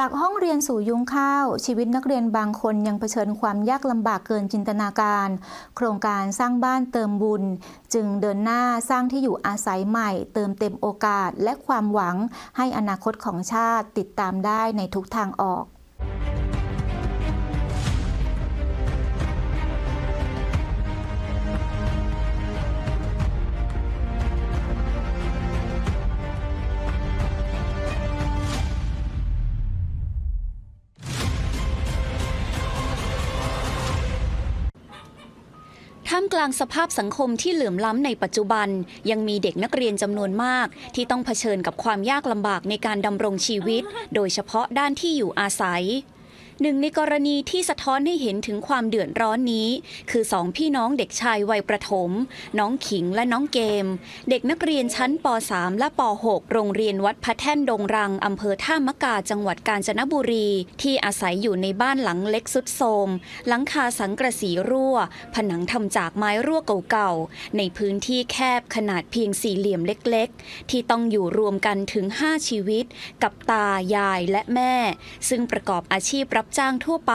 จากห้องเรียนสู่ยุ้งข้าว ชีวิตนักเรียนบางคนยังเผชิญความยากลำบากเกินจินตนาการ โครงการสร้างบ้านเติมบุญ จึงเดินหน้าสร้างที่อยู่อาศัยใหม่ เติมเต็มโอกาสและความหวังให้อนาคตของชาติติดตามได้ในทุกทางออกามกลางสภาพสังคมที่เหลื่อมล้ำในปัจจุบัน ยังมีเด็กนักเรียนจำนวนมาก ที่ต้องเผชิญกับความยากลำบากในการดำรงชีวิต โดยเฉพาะด้านที่อยู่อาศัย หนึ่งในกรณีที่สะท้อนให้เห็นถึงความเดือดร้อนนี้ คือสองพี่น้องเด็กชายวัยประถม น้องขิงและน้องเกม เด็กนักเรียนชั้นป .3 และป .6 โรงเรียนวัดพระแท่นดงรังอำเภอท่ามะกาจังหวัดกาญจนบุรี ที่อาศัยอยู่ในบ้านหลังเล็กสุดโทมหลังคาสังกระสีรั่ว ผนังทำจากไม้รั่วเก่าๆในพื้นที่แคบขนาดเพียงสี่เหลี่ยมเล็กๆ ที่ต้องอยู่รวมกันถึง 5 ชีวิต กับตายายและแม่ ซึ่งประกอบอาชีพรับจ้างทั่วไป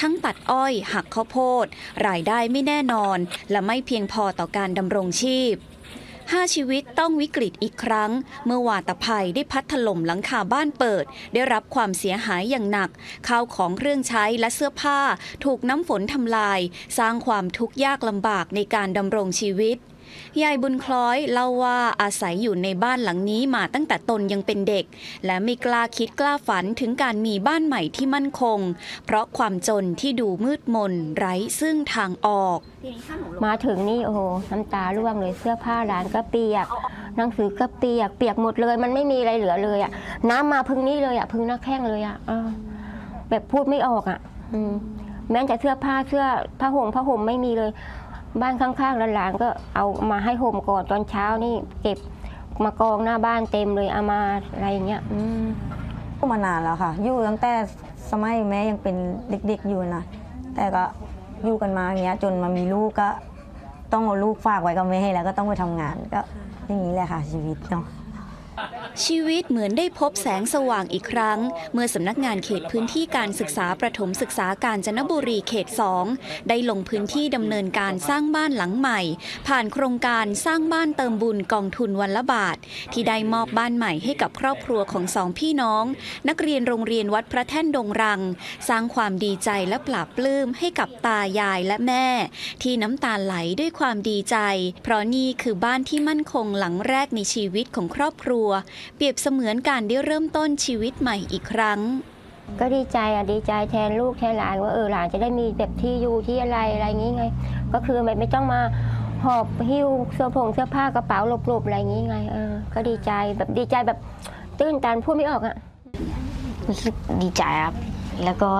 ทั้งตัดอ้อย หักข้าวโพด รายได้ไม่แน่นอน และไม่เพียงพอต่อการดำรงชีพห้าชีวิตต้องวิกฤตอีกครั้ง เมื่อวาตภัยได้พัดถล่มหลังคาบ้านเปิด ได้รับความเสียหายอย่างหนัก ข้าวของเครื่องใช้และเสื้อผ้า ถูกน้ำฝนทำลาย สร้างความทุกข์ยากลำบากในการดำรงชีวิต ยายบุญคล้อยเล่าว่าอาศัยอยู่ในบ้านหลังนี้มาตั้งแต่ตนยังเป็นเด็ก และไม่กล้าคิดกล้าฝันถึงการมีบ้านใหม่ที่มั่นคง เพราะความจนที่ดูมืดมนไร้ซึ่งทางออก มาถึงนี่โอ้โหน้ำตาร่วงเลยเสื้อผ้าร้านก็เปียกหนังสือก็เปียกเปียกหมดเลย มันไม่มีอะไรเหลือเลยอะ น้ำมาพึ่งนี่เลยอะพึ่งหน้าแข้งเลยอะอแบบพูดไม่ออกอะอแม้แต่เสื้อผ้าเสื้อผ้าห่มผ้าห่มไม่มีเลย บ้านข้างๆหลานๆก็เอามาให้ห่มก่อนตอนเช้านี่เก็บมากองหน้าบ้านเต็มเลยเอามาอะไรอย่างเงี้ยอืมอยู่มานานแล้วค่ะ อยู่ตั้งแต่สมัยแม่ยังเป็นเด็กๆอยู่นะแต่ก็อยู่กันมาอย่างเงี้ย จนมามีลูกก็ต้องเอาลูกฝากไว้กับแม่แล้วก็ต้องไปทำงานก็อย่างนี้แหละค่ะชีวิตเนาะ ชีวิตเหมือนได้พบแสงสว่างอีกครั้ง เมื่อสำนักงานเขตพื้นที่การศึกษาประถมศึกษาการจนบุรีเขต 2 ได้ลงพื้นที่ดำเนินการสร้างบ้านหลังใหม่ ผ่านโครงการสร้างบ้านเติมบุญกองทุนวันละบาท ที่ได้มอบบ้านใหม่ให้กับครอบครัวของสองพี่น้อง นักเรียนโรงเรียนวัดพระแท่นดงรัง สร้างความดีใจและปลาบปลื้มให้กับตายายและแม่ ที่น้ำตาไหลด้วยความดีใจ เพราะนี่คือบ้านที่มั่นคงหลังแรกในชีวิตของครอบครัวเปรียบเสมือนการได้เริ่มต้นชีวิตใหม่อีกครั้ง ก็ดีใจอะดีใจแทนลูกแทนหลานว่าเออหลานจะได้มีแบบที่อยู่ที่อะไรอะไรอย่างงี้ไง ก็คือแบบไม่ต้องมาหอบหิ้วเสื้อผงเสื้อผ้ากระเป๋าหลบๆอะไรอย่างงี้ไงเออก็ดีใจแบบดีใจแบบตื้นตันพูดไม่ออกอะรู้สึกดีใจครับ แล้วก็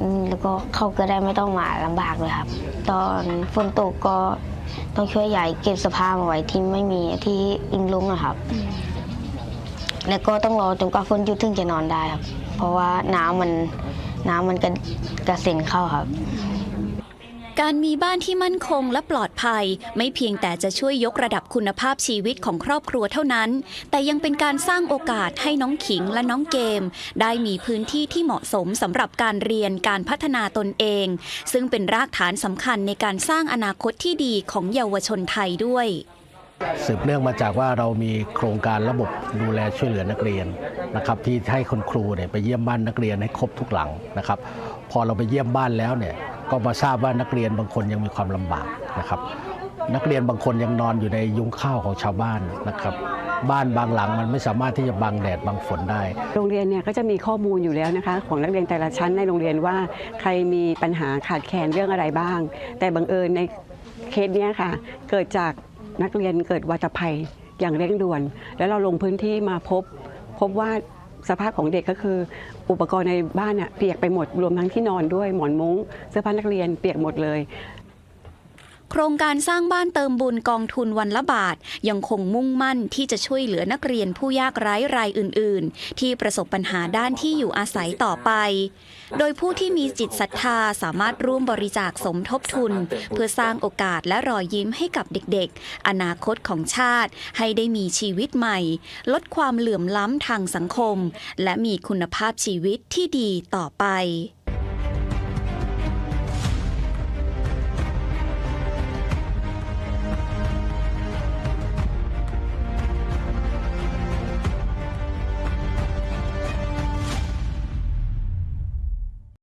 อืมแล้วก็เขาก็ได้ไม่ต้องมาลำบากเลยครับ ตอนฝนตกก็ต้องช่วยยายเก็บเสภาพมาไว้ที่ไม่มีที่อิงลุงอะครับ แล้วก็ต้องรอจนกว่าฝนหยุดถึงจะนอนได้ครับ เพราะว่าน้ำมันน้ำมันกระกระเซ็นเข้าครับ การมีบ้านที่มั่นคงและปลอดภัย ไม่เพียงแต่จะช่วยยกระดับคุณภาพชีวิตของครอบครัวเท่านั้น แต่ยังเป็นการสร้างโอกาสให้น้องขิงและน้องเกม ได้มีพื้นที่ที่เหมาะสมสำหรับการเรียนการพัฒนาตนเอง ซึ่งเป็นรากฐานสำคัญในการสร้างอนาคตที่ดีของเยาวชนไทยด้วย สืบเนื่องมาจากว่าเรามีโครงการระบบดูแลช่วยเหลือนักเรียนนะครับที่ให้คุณครูเนี่ยไปเยี่ยมบ้านนักเรียนให้ครบทุกหลังนะครับ พอเราไปเยี่ยมบ้านแล้วเนี่ยก็มาทราบว่านักเรียนบางคนยังมีความลำบากนะครับ นักเรียนบางคนยังนอนอยู่ในยุ้งข้าวของชาวบ้านนะครับบ้านบางหลังมันไม่สามารถที่จะบังแดดบังฝนได้ โรงเรียนเนี่ยก็จะมีข้อมูลอยู่แล้วนะคะ ของนักเรียนแต่ละชั้นในโรงเรียนว่าใครมีปัญหาขาดแคลนเรื่องอะไรบ้าง แต่บังเอิญในเคสเนี้ยค่ะ เกิดจาก นักเรียนเกิดวัตภัยอย่างเร่งด่วน แล้วเราลงพื้นที่มาพบ พบว่าสภาพของเด็กก็คือ อุปกรณ์ในบ้านน่ยเปียกไปหมดรวมทั้งที่นอนด้วยหมอนมุ้งเสื้อผ้านักเรียนเปียกหมดเลย โครงการสร้างบ้านเติมบุญกองทุนวันละบาท ยังคงมุ่งมั่นที่จะช่วยเหลือนักเรียนผู้ยากไร้รายอื่น ๆ ที่ประสบปัญหาด้านที่อยู่อาศัยต่อไป โดยผู้ที่มีจิตศรัทธาสามารถร่วมบริจาคสมทบทุน เพื่อสร้างโอกาสและรอยยิ้มให้กับเด็ก ๆ อนาคตของชาติ ให้ได้มีชีวิตใหม่ ลดความเหลื่อมล้ำทางสังคม และมีคุณภาพชีวิตที่ดีต่อไป